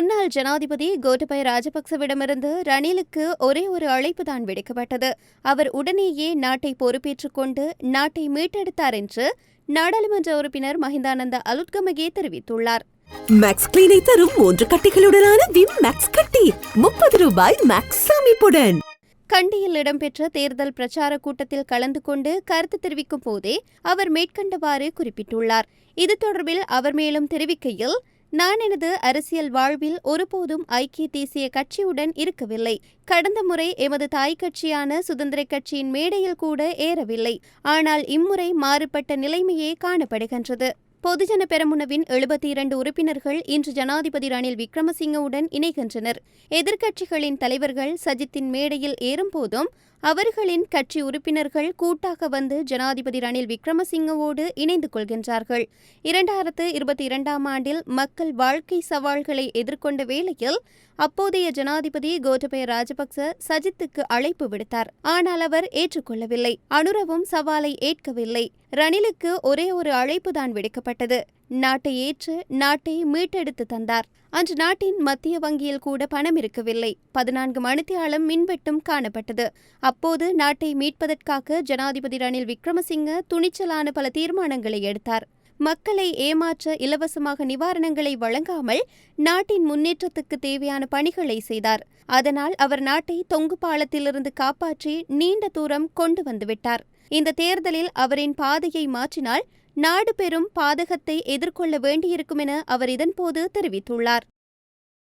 முன்னாள் ஜனாதிபதி கோட்டபய ராஜபக்சவிடமிருந்து ரணிலுக்கு ஒரே ஒரு அழைப்பு தான் விடுக்கப்பட்டது. அவர் உடனேயே நாட்டை பொறுப்பேற்றுக் கொண்டு நாட்டை மீட்டெடுத்தார் என்று நாடாளுமன்ற உறுப்பினர் மஹிந்தானந்த அலுட்கமகே தெரிவித்துள்ளார். மேக்ஸ் கிளீனை தரும் மூன்று கட்டிகளுடனான விம் மேக்ஸ் கட்டி. முப்பது ரூபாய் மேக்ஸ் சேமிப்புடன். கண்டியில் இடம்பெற்ற தேர்தல் பிரச்சார கூட்டத்தில் கலந்து கொண்டு கருத்து தெரிவிக்கும் போதே அவர் மேற்கண்டவாறு குறிப்பிட்டுள்ளார். இது தொடர்பில் அவர் மேலும் தெரிவிக்கையில் நான் எனது அரசியல் வாழ்வில் ஒருபோதும் ஐக்கிய தேசிய கட்சியுடன் இருக்கவில்லை. கடந்த முறை எமது தாய் கட்சியான சுதந்திர கட்சியின் மேடையில் கூட ஏறவில்லை. ஆனால் இம்முறை மாறுபட்ட நிலைமையே காணப்படுகின்றது. பொதுஜன பெரமுனவின் எழுபத்தி இரண்டு உறுப்பினர்கள் இன்று ஜனாதிபதி ரணில் விக்ரமசிங்கவுடன் இணைகின்றனர். எதிர்க்கட்சிகளின் தலைவர்கள் சஜித்தின் மேடையில் ஏறும்போதும் அவர்களின் கட்சி உறுப்பினர்கள் கூட்டாக வந்து ஜனாதிபதி ரணில் விக்ரமசிங்கவோடு இணைந்து கொள்கின்றார்கள். இரண்டாயிரத்து இருபத்தி இரண்டாம் ஆண்டில் மக்கள் வாழ்க்கை சவால்களை எதிர்கொண்ட வேளையில் அப்போதைய ஜனாதிபதி கோட்டபய ராஜபக்ச சஜித்துக்கு அழைப்பு விடுத்தார். ஆனால் அவர் ஏற்றுக்கொள்ளவில்லை. அனுரவும் சவாலை ஏற்கவில்லை. ரணிலுக்கு ஒரே ஒரு அழைப்புதான் விடுக்கப்பட்டது. நாட்டை ஏற்று நாட்டை மீட்டெடுத்து தந்தார். அன்று நாட்டின் மத்திய வங்கியில் கூட பணம் இருக்கவில்லை. பதினான்கு மணித்தியாலம் மின்வெட்டும் காணப்பட்டது. அப்போது நாட்டை மீட்பதற்காக ஜனாதிபதி ரணில் விக்ரமசிங்க துணிச்சலான பல தீர்மானங்களை எடுத்தார். மக்களை ஏமாற்ற இலவசமாக நிவாரணங்களை வழங்காமல் நாட்டின் முன்னேற்றத்துக்கு தேவையான பணிகளை செய்தார். அதனால் அவர் நாட்டை தொங்கு பாலத்திலிருந்து காப்பாற்றி நீண்ட தூரம் கொண்டு வந்துவிட்டார் இந்த தேர்தலில் அவரின் பாதையை மாற்றினால் நாடு பெரும் பாதகத்தை எதிர்கொள்ள வேண்டியிருக்கும் என அவர் இதன்போது தெரிவித்துள்ளார்.